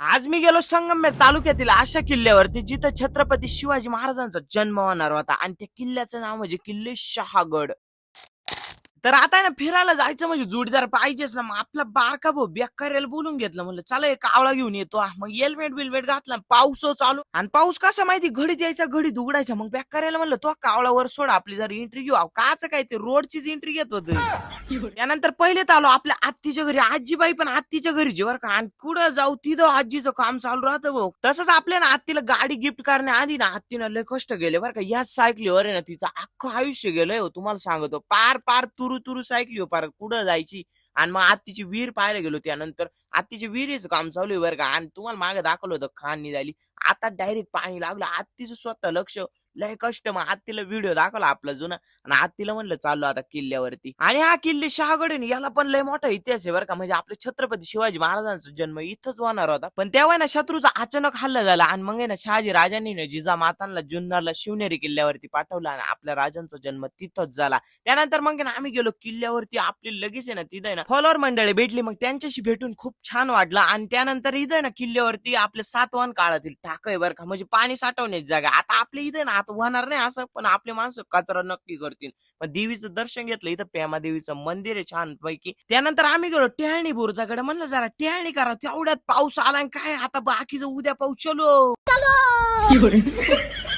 आज मी गेलो संगमेर तालुक्यातील अशा किल्ल्यावरती जिथं छत्रपती शिवाजी महाराजांचा जन्म होणार होता. आणि त्या किल्ल्याचं नाव म्हणजे किल्ले शहागड. तर आता आहे ना फिरायला जायचं म्हणजे जोडीदार पाहिजेच ना. मग आपला बारका भाऊ बेकार्याला बोलून घेतलं. म्हणलं चला एक कावळा घेऊन येतो. मग हेल्मेट बिलमेट घातला पाऊस चालू. आणि पाऊस कसा माहिती घडीत यायचा घडीत उघडायचा. मग बेकार्याला म्हणलं तो कावळा वर सोड आपली जर एंट्री घेऊ. काच काय ते? रोडचीच एंट्री घेत होत. त्यानंतर पहिले आलो आपल्या आत्तीच्या घरी. आजीबाई पण आत्तीच्या घरी जी का. आणि कुठं जाऊ तिथं आजीचं काम चालू राहतं भाऊ. तसंच आपल्या ना आत्तीला गाडी गिफ्ट करण्याआधी ना आत्तीनं लय कष्ट गेले बरं का. याच सायकलीवर आहे ना तिचं अख्खं आयुष्य गेलंय हो तुम्हाला सांगतो. पार पार तू तुरु तुरु ऐकली हो पार कुठं जायची? आणि मग आत्तीची विहीर पाहायला गेलो त्यानंतर आत्तीची विहिरीच काम चालू आहे बरं का. आणि तुम्हाला मागे दाखवलं होतं खान निघाली. आता डायरेक्ट पाणी लागलं. आत्तीचं स्वतः लक्ष लय कष्ट. मग आत्तीला व्हिडिओ दाखवला आपला जुना. आणि आत्तीला म्हणलं चाललो आता किल्ल्यावरती. आणि हा किल्ले शहागड याला पण लय मोठा इतिहास आहे बरं का. म्हणजे आपले छत्रपती शिवाजी महाराजांचा जन्म इथंच होणार होता. पण तेव्हा ना शत्रूचा अचानक हल्ला झाला आणि मग आहे ना शहाजी राजांनी जिजा मातांना जुन्नरला शिवनेरी किल्ल्यावरती पाठवलं आणि आपल्या राजांचा जन्म तिथंच झाला. त्यानंतर मग ना आम्ही गेलो किल्ल्यावरती. आपली लगेच आहे ना तिथं ना फॉलोअर मंडळी भेटली. मग त्यांच्याशी भेटून खूप छान वाटलं. आणि त्यानंतर इथं ना किल्ल्यावरती आपले सातवान काळातील टाकय बरं का. म्हणजे पाणी साठवण्याची जागा. आता आपल्या इथे ना आता होणार नाही असं पण आपले माणसं कचरा नक्की करतील. मग देवीचं दर्शन घेतलं इथं पेमा देवीचं मंदिर आहे छान पैकी त्यानंतर आम्ही गेलो टेहळणी बुरुजाकडे म्हणलं जरा टेहळणी करा तेवढ्यात पाऊस आला आणि काय आता बाकीचं उद्या पाऊस चलो.